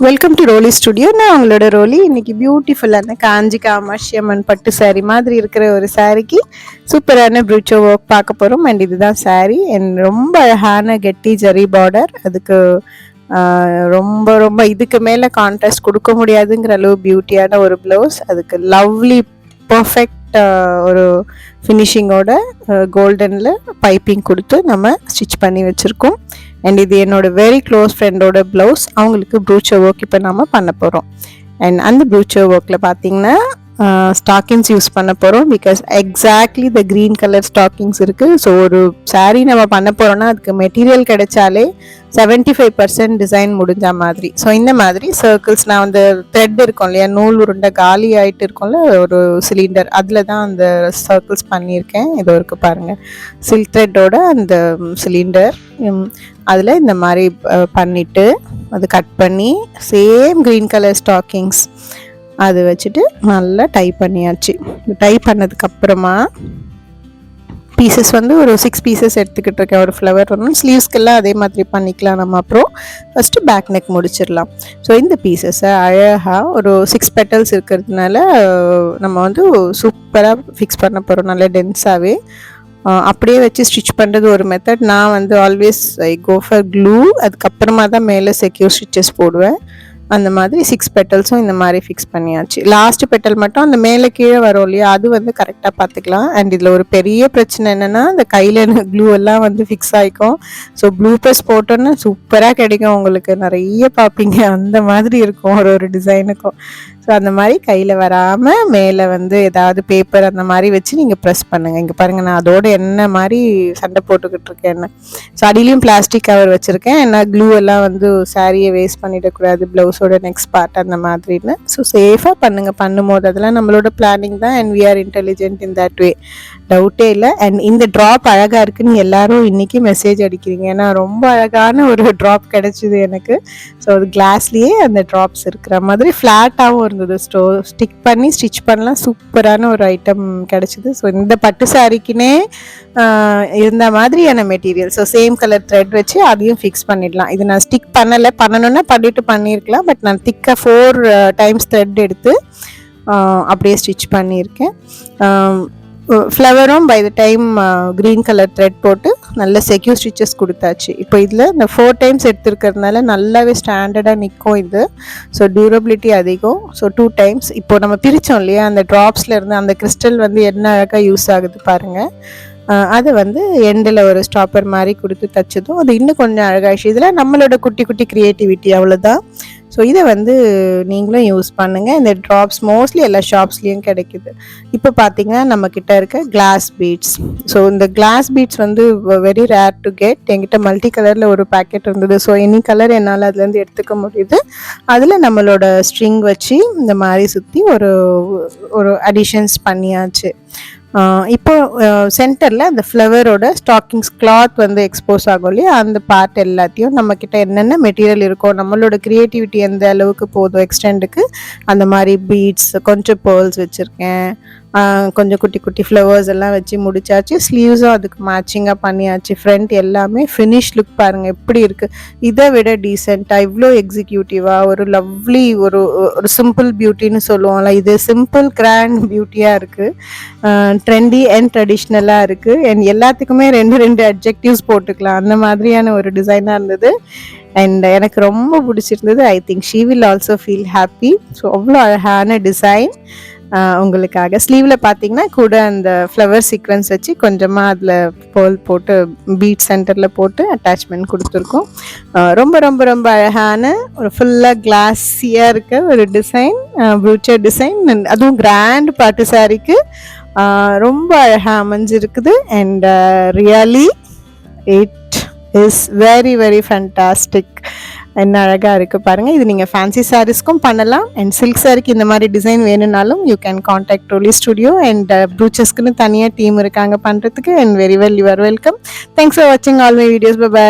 Welcome to ரோலி studio நான் உங்களோட ரோலி இன்னைக்கு பியூட்டிஃபுல்லான காஞ்சி காமாட்சி அம்மன் பட்டு saree மாதிரி இருக்கிற ஒரு சாரிக்கு சூப்பரான ப்ரூச்சோ ஒர்க் பார்க்க போகிறோம் அண்ட் இதுதான் saree. அண்ட் ரொம்ப அழகான கெட்டி ஜரி பார்டர் அதுக்கு ரொம்ப ரொம்ப இதுக்கு மேலே கான்ட்ராஸ்ட் கொடுக்க முடியாதுங்கிற அளவு பியூட்டியான ஒரு ப்ளவுஸ் அதுக்கு லவ்லி பர்ஃபெக்ட் ஒரு ஃபினிஷிங்கோட கோல்டனில் பைப்பிங் கொடுத்து நம்ம ஸ்டிச் பண்ணி வச்சுருக்கோம். அண்ட் இது என்னோட வெரி க்ளோஸ் ஃப்ரெண்டோட ப்ளவுஸ் அவங்களுக்கு ப்ரூச்சர் ஒர்க் இப்போ நம்ம பண்ண போகிறோம் அண்ட் அந்த ப்ரூச்சர் ஒர்க்கில் பார்த்தீங்கன்னா ஸ்டாக்கிங்ஸ் யூஸ் பண்ண போகிறோம் because exactly the green colour stockings இருக்குது ஸோ ஒரு சாரீ நம்ம பண்ண போகிறோம்னா அதுக்கு மெட்டீரியல் கிடைச்சாலே 75% ஃபைவ் பர்சன்ட் டிசைன் முடிஞ்ச மாதிரி. ஸோ இந்த மாதிரி சர்க்கிள்ஸ் நான் அந்த த்ரெட் இருக்கும் இல்லையா? நூல் உருண்டை காலி ஆயிட்டு இருக்கும்ல ஒரு சிலிண்டர் அதில் தான் அந்த சர்க்கிள்ஸ் பண்ணியிருக்கேன். இது இருக்கு பாருங்கள் சில்க் த்ரெட்டோட அந்த சிலிண்டர் அதில் இந்த மாதிரி பண்ணிவிட்டு அது கட் பண்ணி சேம் க்ரீன் கலர் ஸ்டாக்கிங்ஸ் அது வச்சுட்டு நல்லா டை பண்ணியாச்சு. டை பண்ணதுக்கப்புறமா பீசஸ் வந்து ஒரு சிக்ஸ் பீசஸ் எடுத்துக்கிட்டு இருக்கேன். ஒரு ஃப்ளவர் வரணும் ஸ்லீவ்ஸ்க்கெல்லாம் அதே மாதிரி பண்ணிக்கலாம் நம்ம. அப்புறம் ஃபஸ்ட்டு பேக் நெக் முடிச்சிடலாம். ஸோ இந்த பீசஸை அழகாக ஒரு சிக்ஸ் பெட்டல்ஸ் இருக்கிறதுனால நம்ம வந்து சூப்பராக ஃபிக்ஸ் பண்ண போகிறோம் நல்லா டென்ஸாகவே அப்படியே வச்சு ஸ்டிச் பண்ணுறது ஒரு மெத்தட் நான் வந்து always I go for glue அதுக்கப்புறமா தான் மேலே செக்யூர் ஸ்டிச்சஸ் போடுவேன். அந்த மாதிரி சிக்ஸ் பெட்டல்ஸும் இந்த மாதிரி ஃபிக்ஸ் பண்ணியாச்சு. லாஸ்ட் பெட்டல் மட்டும் அந்த மேலே கீழே வரும் இல்லையா அது வந்து கரெக்டாக பார்த்துக்கலாம். அண்ட் இதில் ஒரு பெரிய பிரச்சனை என்னென்னா அந்த கையில் க்ளூ எல்லாம் வந்து ஃபிக்ஸ் ஆகிக்கும் ஸோ ப்ளூ ப்ரெஸ் போட்டோன்னு சூப்பராக கிடைக்கும் உங்களுக்கு. நிறைய பார்ப்பீங்க. அந்த மாதிரி இருக்கும் ஒரு ஒரு டிசைனுக்கும் ஸோ அந்த மாதிரி கையில் வராமல் மேலே வந்து ஏதாவது பேப்பர் அந்த மாதிரி வச்சு நீங்கள் ப்ரெஸ் பண்ணுங்கள் இங்கே பாருங்கள் நான் அதோட என்ன மாதிரி சண்டை போட்டுக்கிட்டு இருக்கேன். ஸோ அடியிலையும் பிளாஸ்டிக் கவர் வச்சுருக்கேன். ஏன்னா க்ளூ எல்லாம் வந்து சாரியை வேஸ்ட் பண்ணிடக்கூடாது ப்ளவுஸ் ப்ளவுஸோட நெக்ஸ்ட் பார்ட் அந்த மாதிரின்னு. ஸோ சேஃபாக பண்ணுங்கள் பண்ணும்போது அதெல்லாம் நம்மளோட பிளானிங் தான் and we are intelligent in that way டவுட்டே இல்லை. அண்ட் இந்த ட்ராப் அழகாக இருக்குன்னு எல்லாரும் இன்றைக்கி மெசேஜ் அடிக்கிறீங்க. ஏன்னா ரொம்ப அழகான ஒரு ட்ராப் கிடச்சிது எனக்கு. ஸோ அது கிளாஸ்லேயே அந்த ட்ராப்ஸ் இருக்கிற மாதிரி ஃப்ளாட்டாகவும் இருந்தது. ஸ்டோ ஸ்டிக் பண்ணி ஸ்டிச் பண்ணலாம். சூப்பரான ஒரு ஐட்டம் கிடைச்சிது. ஸோ இந்த பட்டு சாரிக்குனே இருந்த மாதிரியான material so same colour thread வச்சு அதையும் ஃபிக்ஸ் பண்ணிடலாம். இது நான் ஸ்டிக் பண்ணலை. பண்ணணும்னா பண்ணிட்டு பண்ணியிருக்கலாம் பட் நான் திக்காக ஃபோர் டைம்ஸ் த்ரெட் எடுத்து அப்படியே ஸ்டிச் பண்ணியிருக்கேன். ஃப்ளவரும் by the time green colour thread போட்டு நல்ல செக்யூர் ஸ்டிச்சஸ் கொடுத்தாச்சு. இப்போ இதில் இந்த ஃபோர் டைம்ஸ் எடுத்துருக்கிறதுனால நல்லாவே ஸ்டாண்டர்டாக நிற்கும் இது. ஸோ டியூரபிலிட்டி அதிகம். ஸோ டூ டைம்ஸ் இப்போ நம்ம பிரித்தோம் இல்லையா? அந்த ட்ராப்ஸில் இருந்து அந்த கிறிஸ்டல் வந்து என்ன அழகாக யூஸ் ஆகுது பாருங்கள் அது வந்து எண்டில் ஒரு ஸ்டாப்பர் மாதிரி கொடுத்து தைச்சதும் அது இன்னும் கொஞ்சம் அழகாகிடுச்சு இதில் நம்மளோட குட்டி குட்டி க்ரியேட்டிவிட்டி அவ்வளோதான். ஸோ இதை வந்து நீங்களும் யூஸ் பண்ணுங்கள் இந்த ட்ராப்ஸ் மோஸ்ட்லி எல்லா ஷாப்ஸ்லேயும் கிடைக்குது. இப்போ பார்த்தீங்கன்னா நம்மக்கிட்ட இருக்க கிளாஸ் பீட்ஸ் ஸோ இந்த கிளாஸ் பீட்ஸ் வந்து வெரி ரேர் டு கெட் என்கிட்ட மல்டி கலரில் ஒரு பேக்கெட் இருந்தது. ஸோ எனி கலர் என்னால் அதுலேருந்து எடுத்துக்க முடியுது. அதில் நம்மளோட ஸ்ட்ரிங் வச்சு இந்த மாதிரி சுற்றி ஒரு ஒரு அடிஷன்ஸ் பண்ணியாச்சு. இப்போ சென்டரில் அந்த ஃப்ளவரோட ஸ்டாக்கிங்ஸ் கிளாத் வந்து எக்ஸ்போஸ் ஆகும் இல்லையா? அந்த பார்ட் எல்லாத்தையும் நம்மக்கிட்ட என்னென்ன மெட்டீரியல் இருக்கோ நம்மளோட க்ரியேட்டிவிட்டி எந்த அளவுக்கு போதும் எக்ஸ்டெண்டுக்கு அந்த மாதிரி பீட்ஸ் கொஞ்சம் பேர்ல்ஸ் வச்சுருக்கேன். கொஞ்சம் குட்டி குட்டி ஃப்ளவர்ஸ் எல்லாம் வச்சு முடிச்சாச்சு. ஸ்லீவ்ஸும் அதுக்கு மேட்சிங்காக பண்ணியாச்சு. ஃப்ரண்ட் எல்லாமே ஃபினிஷ் லுக் பாருங்கள் எப்படி இருக்குது இதை விட டீசெண்டாக இவ்வளோ எக்ஸிக்யூட்டிவாக ஒரு லவ்லி ஒரு ஒரு சிம்பிள் பியூட்டின்னு சொல்லுவோம்ல இது சிம்பிள் கிராண்ட் பியூட்டியாக இருக்குது ட்ரெண்டி அண்ட் ட்ரெடிஷ்னலாக இருக்குது அண்ட் எல்லாத்துக்குமே ரெண்டு ரெண்டு அட்ஜெக்டிவ்ஸ் போட்டுக்கலாம். அந்த மாதிரியான ஒரு டிசைனாக இருந்தது. அண்ட் எனக்கு ரொம்ப பிடிச்சிருந்தது. I think she will also feel happy so அவ்வளோ அழகான டிசைன் உங்களுக்காக. ஸ்லீவில் பார்த்தீங்கன்னா கூட அந்த ஃப்ளவர் சீக்வன்ஸ் வச்சு கொஞ்சமாக அதில் போல் போட்டு பீட் சென்டரில் போட்டு அட்டாச்மெண்ட் கொடுத்துருக்கோம். ரொம்ப ரொம்ப ரொம்ப அழகான ஒரு ஃபுல்லாக கிளாஸியாக இருக்க ஒரு டிசைன் ப்ரூச்சர் டிசைன் அதுவும் கிராண்ட் பாட்டு சாரிக்கு ரொம்ப அழகாக அமைஞ்சிருக்குது. And really it is very very fantastic என்ன அழகாக இருக்குது பாருங்கள் இது நீங்கள் ஃபேன்சி சாரீஸ்க்கும் பண்ணலாம். அண்ட் சில்க் சாரிக்கு இந்த மாதிரி டிசைன் வேணும்னாலும் you can contact Roli studio and ப்ரூச்சஸ்க்குன்னு தனியாக டீம் இருக்காங்க பண்ணுறதுக்கு and very well you are welcome thanks for வாட்சிங் ஆல் மை வீடியோஸ் பை